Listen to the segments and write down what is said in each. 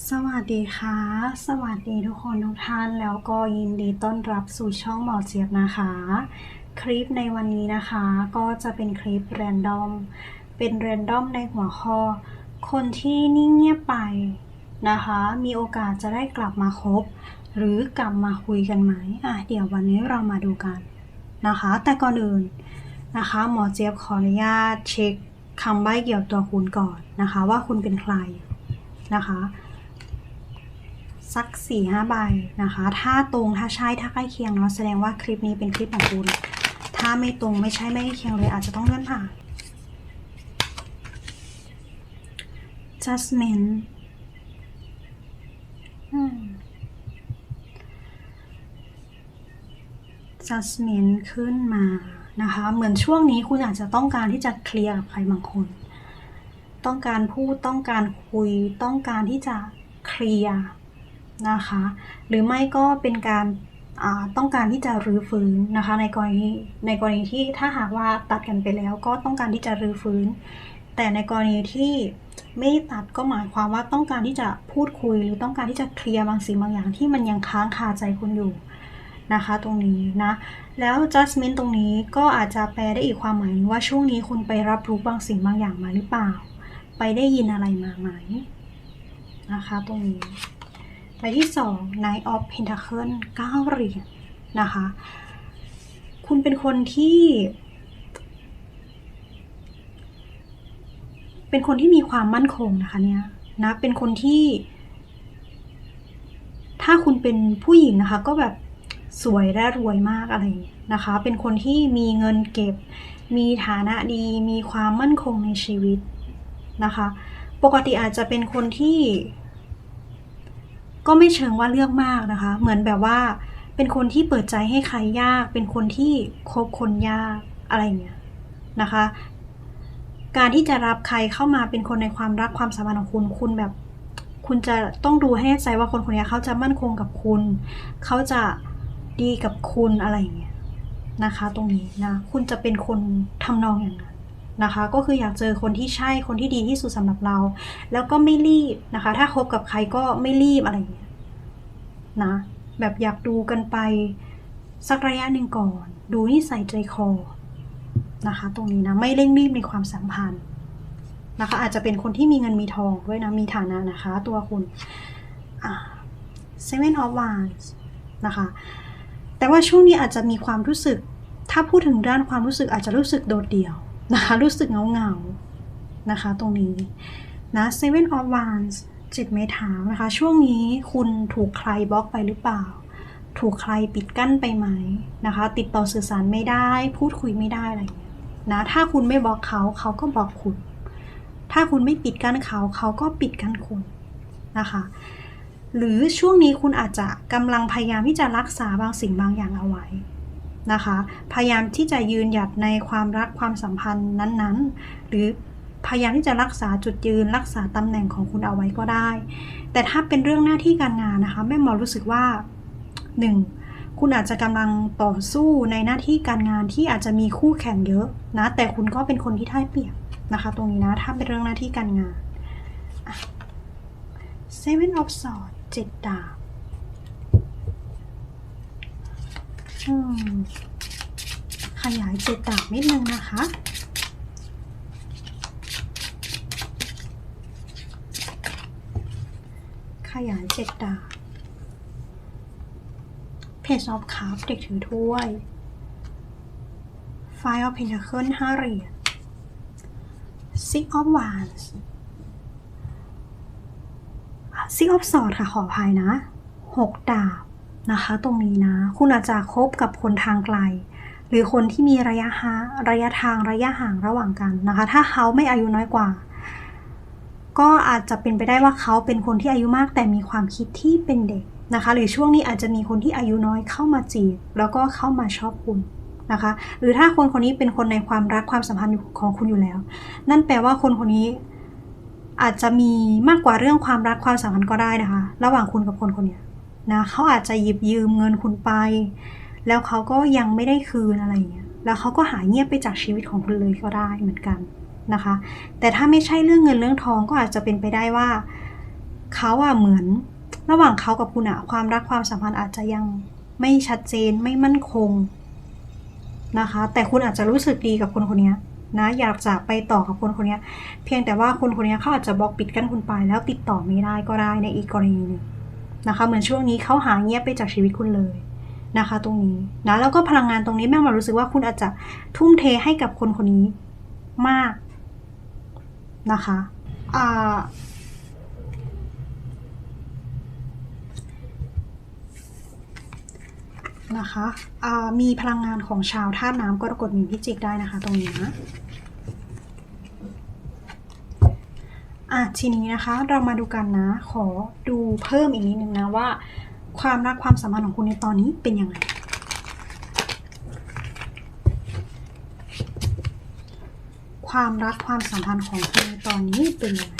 สวัสดีค่ะ สวัสดีทุกคนทุกท่านแล้วก็ยินดีต้อนรับสู่ช่องหมอเจี๊ยบนะคะ คลิปในวันนี้นะคะก็จะเป็นคลิปแรนดอม เป็นแรนดอมในหัวข้อ คนที่นิ่งเงียบไปนะคะ มีโอกาสจะได้กลับมาคบ หรือกลับมาคุยกันไหมอะเดี๋ยววันนี้เรามาดูกันนะคะ แต่ก่อนอื่นนะคะ หมอเจี๊ยบขออนุญาตเช็คคำใบ้เกี่ยวกับตัวคุณก่อนนะคะ ว่าคุณเป็นใครนะคะ สักสี่ห้าใบนะคะ ถ้าตรงถ้าใช่ถ้าใกล้เคียงเนาะแสดงว่าคลิปนี้เป็นคลิปของคุณ ถ้าไม่ตรงไม่ใช่ไม่ใกล้เคียงเลยอาจจะต้องเลื่อนผ่าน judgment อืม judgment ขึ้นมานะคะ เหมือนช่วงนี้คุณอาจจะต้องการที่จะเคลียร์กับใครบางคน ต้องการพูดต้องการคุยต้องการที่จะเคลียร์ นะคะ หรือไม่ก็เป็นการต้องการที่จะรื้อฟื้นนะคะในกรณีในกรณีที่ถ้าหากว่าตัดกันไปแล้วก็ต้องการที่จะรื้อฟื้น แต่ในกรณีที่ไม่ตัดก็หมายความว่าต้องการที่จะพูดคุย หรือต้องการที่จะเคลียร์บางสิ่งบางอย่างที่มันยังค้างคาใจคุณอยู่นะคะตรงนี้นะ แล้ว judgment ตรงนี้ก็อาจจะแปลได้อีกความหมายว่าช่วงนี้คุณไปรับรู้บางสิ่งบางอย่างมาหรือเปล่า ไปได้ยินอะไรมาไหมนะคะตรงนี้ ใบที่สอง Knight of Pentacle 9เหรียญนะคะ คุณเป็นคนที่ เป็นคนที่มีความมั่นคงนะคะเนี่ยนะ เป็นคนที่ ถ้าคุณเป็นผู้หญิงนะคะ ก็แบบสวยและรวยมากอะไรเงี้ยนะคะ เป็นคนที่มีเงินเก็บ มีฐานะดี มีความมั่นคงในชีวิตนะคะ ปกติอาจจะเป็นคนที่ ก็ไม่เชิงว่าเลือกมากนะคะ เหมือนแบบว่า เป็นคนที่เปิดใจให้ใครยาก เป็นคนที่คบคนยากอะไรเงี้ยนะคะ การที่จะรับใครเข้ามาเป็นคนในความรักความสัมพันธ์ของคุณคุณแบบ คุณจะต้องดูให้แน่ใจว่าคนคนนี้เขาจะมั่นคงกับคุณ เขาจะดีกับคุณอะไรเงี้ยนะคะ ตรงนี้นะ คุณจะเป็นคนทำนองอย่างนั้น นะคะ ก็คืออยากเจอคนที่ใช่คนที่ดีที่สุดสำหรับเรา แล้วก็ไม่รีบนะคะ ถ้าคบกับใครก็ไม่รีบอะไรอย่างเงี้ยนะแบบอยากดูกันไปสักระยะหนึ่งก่อน ดูนิสัยใจคอนะคะ ตรงนี้นะไม่เร่งรีบในความสัมพันธ์นะคะ อาจจะเป็นคนที่มีเงินมีทองด้วยนะมีฐานะนะคะ ตัวคุณอ่า Seven of Wands นะคะ แต่ว่าช่วงนี้อาจจะมีความรู้สึก ถ้าพูดถึงด้านความรู้สึกอาจจะรู้สึกโดดเดี่ยว นะคะ รู้สึกเงาเงาๆนะคะ ตรงนี้นะ Seven of Wands จิตไม้เท้านะคะ ช่วงนี้คุณถูกใครบล็อกไปหรือเปล่า ถูกใครปิดกั้นไปไหมนะคะ ติดต่อสื่อสารไม่ได้ พูดคุยไม่ได้อะไรอย่างเงี้ยนะ ถ้าคุณไม่บล็อกเขาเขาก็บล็อกคุณ ถ้าคุณไม่ปิดกั้นเขาเขาก็ปิดกั้นคุณนะคะ หรือช่วงนี้คุณอาจจะกำลังพยายามที่จะรักษาบางสิ่งบางอย่างเอาไว้ นะคะ พยายามที่จะยืนหยัดในความรักความสัมพันธ์นั้นๆ หรือพยายามที่จะรักษาจุดยืนรักษาตำแหน่งของคุณเอาไว้ก็ได้ แต่ถ้าเป็นเรื่องหน้าที่การงานนะคะแม่หมอรู้สึกว่าหนึ่งคุณอาจจะกำลังต่อสู้ในหน้าที่การงานที่อาจจะมีคู่แข่งเยอะนะแต่คุณก็เป็นคนที่ได้เปรียบนะคะ ตรงนี้นะถ้าเป็นเรื่องหน้าที่การงาน Seven of Swords เจ็ดดาบอืม ขยายเจ็ดดาบนิดนึงนะคะขยายเจ็ดดาบ Page of Cups เด็กถือถ้วย Five of Pentacles ห้าเหรียญ Six of Wands Six of Swords ค่ะขออภัยนะหกดาบ นะคะ ตรงนี้นะ คุณอาจจะคบกับคนทางไกล หรือคนที่มีระยะหาระยะทางระยะห่างระหว่างกันนะคะ ถ้าเขาไม่อายุน้อยกว่า ก็อาจจะเป็นไปได้ว่าเขาเป็นคนที่อายุมาก แต่มีความคิดที่เป็นเด็กนะคะ หรือช่วงนี้อาจจะมีคนที่อายุน้อยเข้ามาจีบ แล้วก็เข้ามาชอบคุณนะคะ หรือถ้าคนคนนี้เป็นคนในความรักความสัมพันธ์ของคุณอยู่แล้ว นั่นแปลว่าคนคนนี้อาจจะมีมากกว่าเรื่องความรักความสัมพันธ์ก็ได้นะคะ ระหว่างคุณกับคนคนนี้ นะเขาอาจจะหยิบยืมเงินคุณไป แล้วเขาก็ยังไม่ได้คืนอะไรอย่างเงี้ยแล้วเขาก็หายเงียบไปจากชีวิตของคุณเลยก็ได้เหมือนกันนะคะ แต่ถ้าไม่ใช่เรื่องเงินเรื่องทองก็อาจจะเป็นไปได้ว่าเขาอะเหมือนระหว่างเขากับคุณอะความรักความสัมพันธ์อาจจะยังไม่ชัดเจนไม่มั่นคงนะคะ แต่คุณอาจจะรู้สึกดีกับคนคนนี้นะอยากจะไปต่อกับคนคนนี้เพียงแต่ว่าคนคนนี้เขาอาจจะบล็อกปิดกั้นคุณไปแล้วติดต่อไม่ได้ก็ได้ในอีกกรณีหนึ่ง นะคะ เหมือนช่วงนี้เขาหายเงียบไปจากชีวิตคุณเลยนะคะ ตรงนี้นะแล้วก็พลังงานตรงนี้แม่มารู้สึกว่าคุณอาจจะทุ่มเทให้กับคนคนนี้มากนะคะอ่านะคะมีพลังงานของชาวธาตุน้ำกรกฎมีพิจิกได้นะคะ ตรงนี้นะ อะทีนี้นะคะเรามาดูกันนะ ขอดูเพิ่มอีกนิดนึงนะว่า ความรักความสัมพันธ์ของคุณในตอนนี้เป็นยังไงความรักความสัมพันธ์ของคุณในตอนนี้เป็นยังไง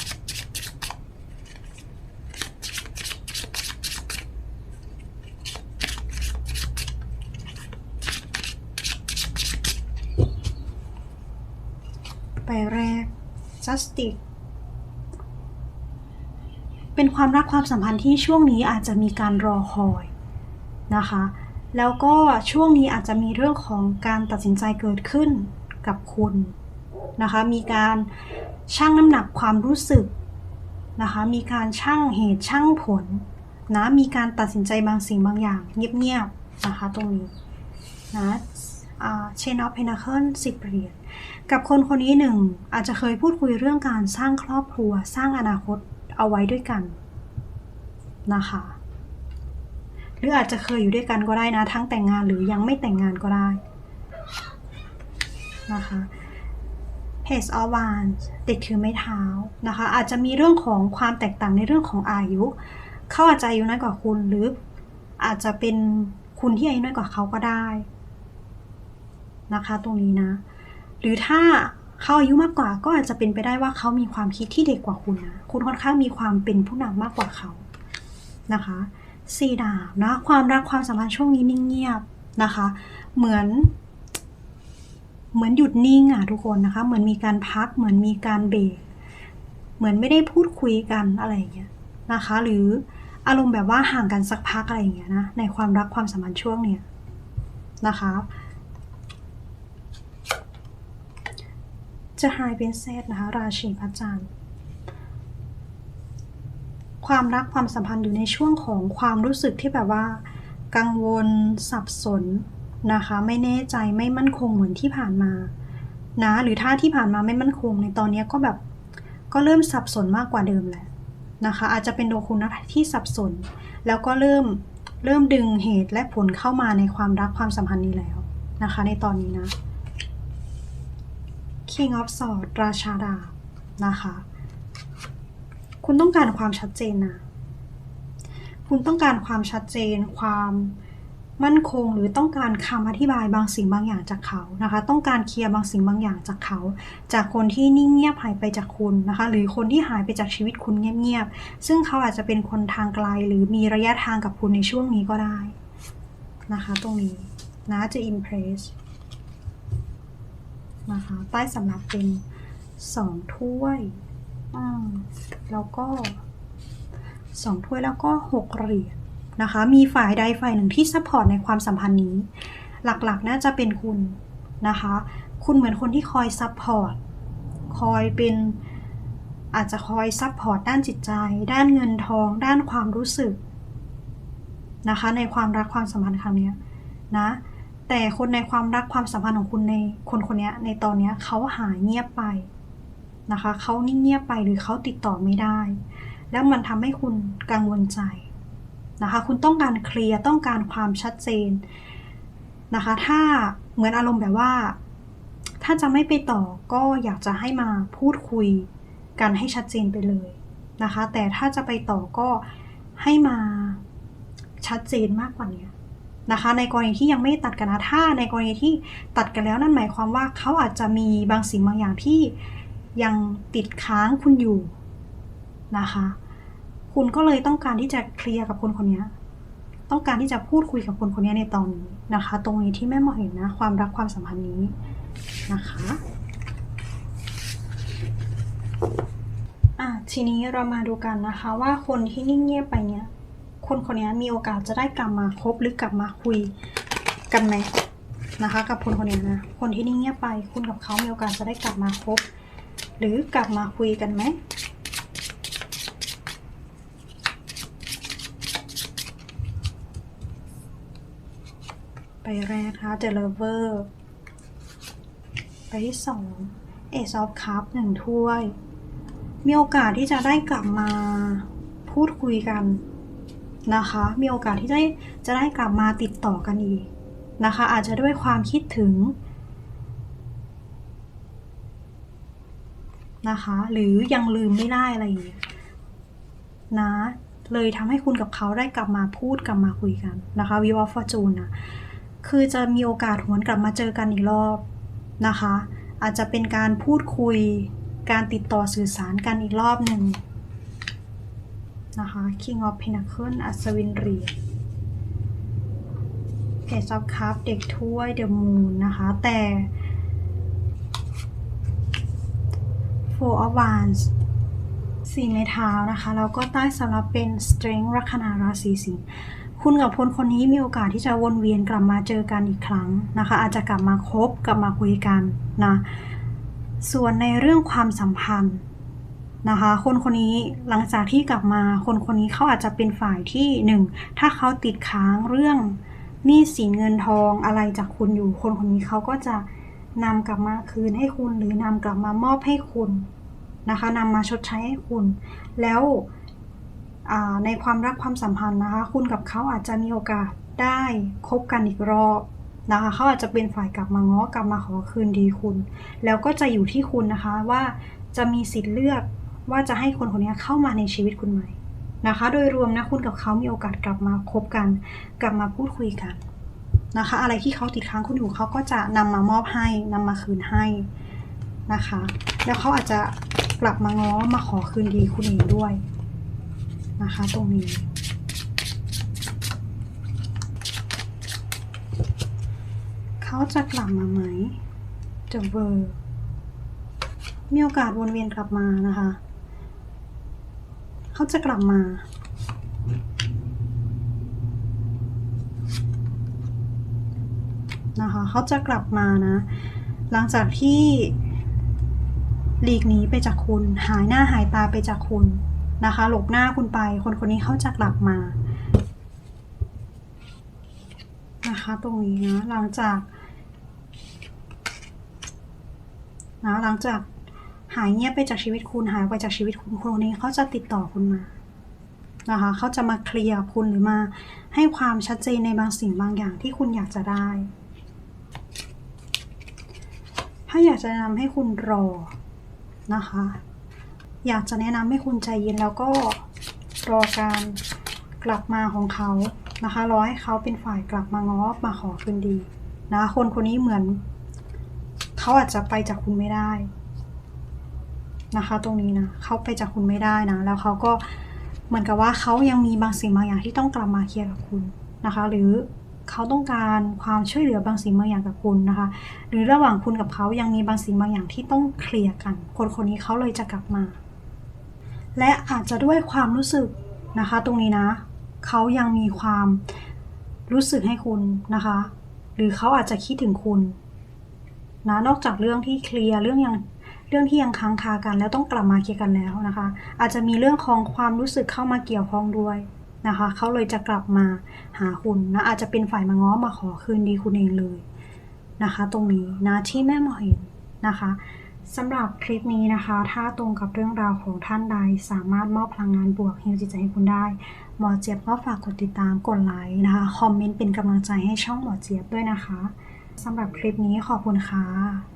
ไปแรก justice ความรักความสัมพันธ์ที่ช่วงนี้อาจจะมีการรอคอยนะคะ แล้วก็ช่วงนี้อาจจะมีเรื่องของการตัดสินใจเกิดขึ้นกับคุณนะคะ มีการชั่งน้ำหนักความรู้สึกนะคะ มีการชั่งเหตุชั่งผลนะมีการตัดสินใจบางสิ่งบางอย่าง เงียบๆนะคะตรงนี้นะเชนอฟเพนเคิลสิบเหรียญกับคนคนนี้หนึ่งอาจจะเคยพูดคุยเรื่องการสร้างครอบครัวสร้างอนาคตเอาไว้ด้วยกัน นะคะ หรืออาจจะเคยอยู่ด้วยกันก็ได้นะ ทั้งแต่งงานหรือยังไม่แต่งงานก็ได้นะคะ Page of Wands ติดถือไม้เท้านะคะ อาจจะมีเรื่องของความแตกต่างในเรื่องของอายุ เขาอาจจะอายุน้อยกว่าคุณหรืออาจจะเป็นคุณที่อายุน้อยกว่าเขาก็ได้นะคะ ตรงนี้นะ หรือถ้าเขาอายุมากกว่าก็อาจจะเป็นไปได้ว่าเขามีความคิดที่เด็กกว่าคุณนะ คุณค่อนข้างมีความเป็นผู้นำมากกว่าเขา นะคะสี่ดาบนะความรักความสัมพันธ์ช่วงนี้นิ่งเงียบนะคะ เหมือน เหมือนหยุดนิ่งอะทุกคนนะคะ เหมือนมีการพัก เหมือนมีการเบรกเหมือนไม่ได้พูดคุยกันอะไรอย่างเงี้ยนะคะ หรืออารมณ์แบบว่าห่างกันสักพักอะไรอย่างเงี้ยนะในความรักความสัมพันธ์ช่วงเนี้ยนะคะจะหายเป็นเซตนะคะ ราศีพระจันทร์ ความรักความสัมพันธ์อยู่ในช่วงของความรู้สึกที่แบบว่า กังวลสับสนนะคะ ไม่แน่ใจไม่มั่นคงเหมือนที่ผ่านมานะหรือถ้าที่ผ่านมาไม่มั่นคงในตอนนี้ก็แบบก็เริ่มสับสนมากกว่าเดิมแหละนะคะ อาจจะเป็นโดคุณนะที่สับสน แล้วก็เริ่มเริ่มดึงเหตุและผลเข้ามาในความรักความสัมพันธ์นี้แล้วนะคะ ในตอนนี้นะ King of Swords ราชาดาบนะคะ คุณต้องการความชัดเจนนะ คุณต้องการความชัดเจน ความมั่นคงหรือต้องการคำอธิบายบางสิ่งบางอย่างจากเขานะคะ ต้องการเคลียร์บางสิ่งบางอย่างจากเขา จากคนที่นิ่งเงียบหายไปจากคุณนะคะ หรือคนที่หายไปจากชีวิตคุณเงียบๆซึ่งเขาอาจจะเป็นคนทางไกล หรือมีระยะทางกับคุณในช่วงนี้ก็ได้นะคะ ตรงนี้นะจะ impress นะคะใต้สำรับเป็นสองถ้วย แล้วก็สองถ้วยแล้วก็หกเหรียญนะคะ มีฝ่ายใดฝ่ายหนึ่งที่ซัพพอร์ตในความสัมพันธ์นี้ หลักๆ น่าจะเป็นคุณนะคะ คุณเหมือนคนที่คอยซัพพอร์ต คอยเป็นอาจจะคอยซัพพอร์ตด้านจิตใจ ด้านเงินทอง ด้านความรู้สึกนะคะ ในความรักความสัมพันธ์ครั้งนี้นะ แต่คนในความรักความสัมพันธ์ของคุณในคนคนนี้ในตอนนี้เขาหายเงียบไป นะคะเขานิ่งเงียบไปหรือเขาติดต่อไม่ได้ แล้วมันทำให้คุณกังวลใจนะคะ คุณต้องการเคลียร์ต้องการความชัดเจนนะคะ ถ้าเหมือนอารมณ์แบบว่า ถ้าจะไม่ไปต่อก็อยากจะให้มาพูดคุยกันให้ชัดเจนไปเลยนะคะ แต่ถ้าจะไปต่อก็ให้มาชัดเจนมากกว่านี้นะคะ ในกรณีที่ยังไม่ตัดกันนะถ้าในกรณีที่ตัดกันแล้วนั่นหมายความว่าเขาอาจจะมีบางสิ่งบางอย่างที่ ยังติดค้างคุณอยู่นะคะ คุณก็เลยต้องการที่จะเคลียร์กับคนคนนี้ต้องการที่จะพูดคุยกับคนคนนี้ในตอนนี้นะคะ ตรงนี้ที่แม่หมอเห็นนะ ความรักความสัมพันธ์นี้นะคะอะททีนี้เรามาดูกันนะคะ ว่าคนที่นิ่งเงียบไปเนี่ยคนคนนี้มีโอกาสจะได้กลับมาคบหรือกลับมาคุยกันไหมนะคะ กับคนคนนี้นะ คนที่นิ่งเงียบไป คุณกับเขามีโอกาสจะได้กลับมาคบ หรือกลับมาคุยกันไหมไปแรกนะคะ The Lover ไปที่สอง Ace of Cup หนึ่งถ้วย มีโอกาสที่จะได้กลับมาพูดคุยกันนะคะ มีโอกาสที่จะได้จะได้กลับมาติดต่อกันอีกนะคะ อาจจะด้วยความคิดถึง นะคะ หรือยังลืมไม่ได้อะไรอย่างเงี้ยนะ เลยทำให้คุณกับเขาได้กลับมาพูดกลับมาคุยกันนะคะ View of Fortune นะคือจะมีโอกาสหวนกลับมาเจอกันอีกรอบนะคะ อาจจะเป็นการพูดคุยการติดต่อสื่อสารกันอีกรอบหนึ่งนะคะ King of Pentacles อัศวินเหรียญ Page of Cups เด็กถ้วย The Moon นะคะ แต่ Four of Wands สี่ไม้เท้านะคะ แล้วก็ใต้สำหรับเป็น Strength ลัคนาราศีสิงห์คุณกับคนคนนี้มีโอกาสที่จะวนเวียนกลับมาเจอกันอีกครั้งนะคะ อาจจะกลับมาคบกลับมาคุยกันนะส่วนในเรื่องความสัมพันธ์นะคะ คนคนนี้หลังจากที่กลับมาคนคนนี้เขาอาจจะเป็นฝ่ายที่หนึ่งถ้าเขาติดค้างเรื่องหนี้สินเงินทองอะไรจากคุณอยู่ คนคนนี้เขาก็จะ นำกลับมาคืนให้คุณ หรือนำกลับมามอบให้คุณนะคะนำมาชดใช้ให้คุณ แล้วในความรักความสัมพันธ์นะคะ คุณกับเขาอาจจะมีโอกาสได้คบกันอีกรอบนะคะเขาอาจจะเป็นฝ่ายกลับมาง้อกลับมาขอคืนดีคุณ แล้วก็จะอยู่ที่คุณนะคะว่าจะมีสิทธิ์เลือกว่าจะให้คนคนนี้เข้ามาในชีวิตคุณไหมนะคะ โดยรวมนะคุณกับเขามีโอกาสกลับมาคบกัน กลับมาพูดคุยกัน นะคะ อะไรที่เขาติดค้างคุณอยู่เขาก็จะนำมามอบให้นำมาคืนให้นะคะ แล้วเขาอาจจะกลับมาง้อมาขอคืนดีคุณเองด้วยนะคะ ตรงนี้ เขาจะกลับมาไหมจะเวอร์มีโอกาสวนเวียนกลับมานะคะ เขาจะกลับมา นะคะเขาจะกลับมานะ หลังจากที่หลีกหนีไปจากคุณ หายหน้าหายตาไปจากคุณนะคะ หลบหน้าคุณไป คนคนนี้เขาจะกลับมานะคะตรงนี้นะหลังจากนะหลังจากหายเงียบไปจากชีวิตคุณหายไปจากชีวิตคุณคนนี้เขาจะติดต่อคุณมานะคะเขาจะมาเคลียร์คุณหรือมาให้ความชัดเจนในบางสิ่งบางอย่างที่คุณอยากจะได้ ถ้าอยากจะนำให้คุณรอนะคะ อยากจะแนะนำให้คุณใจเย็นแล้วก็รอการกลับมาของเขานะคะ รอให้เขาเป็นฝ่ายกลับมาง้อมาขอคืนดีนะคนคนนี้เหมือน เขาอาจจะไปจากคุณไม่ได้นะคะ ตรงนี้นะเขาไปจากคุณไม่ได้นะ แล้วเขาก็เหมือนกับว่าเขายังมีบางสิ่งบางอย่างที่ต้องกลับมาเคลียร์กับคุณนะคะ หรือ เขาต้องการความช่วยเหลือบางสิ่งบางอย่างกับคุณนะคะ หรือระหว่างคุณกับเขายังมีบางสิ่งบางอย่างที่ต้องเคลียร์กัน คนคนนี้เขาเลยจะกลับมา และอาจจะด้วยความรู้สึกนะคะ ตรงนี้นะ เขายังมีความรู้สึกให้คุณนะคะ หรือเขาอาจจะคิดถึงคุณนะนอกจากเรื่องที่เคลียร์เรื่องยังเรื่องที่ยังค้างคากันแล้วต้องกลับมาเคลียร์กันแล้วนะคะ อาจจะมีเรื่องของความรู้สึกเข้ามาเกี่ยวข้องด้วย นะคะเขาเลยจะกลับมาหาคุณนะอาจจะเป็นฝ่ายมาง้อมาขอคืนดีคุณเองเลยนะคะ ตรงนี้นะที่แม่หมอเห็นนะคะสำหรับคลิปนี้นะคะ ถ้าตรงกับเรื่องราวของท่านใด สามารถมอบพลังงานบวกฮิวจิตใจให้คุณได้ หมอเจี๊ยบก็ฝากกดติดตามกดไลค์นะคะ คอมเมนต์เป็นกำลังใจให้ช่องหมอเจี๊ยบด้วยนะคะสำหรับคลิปนี้ขอบคุณค่ะ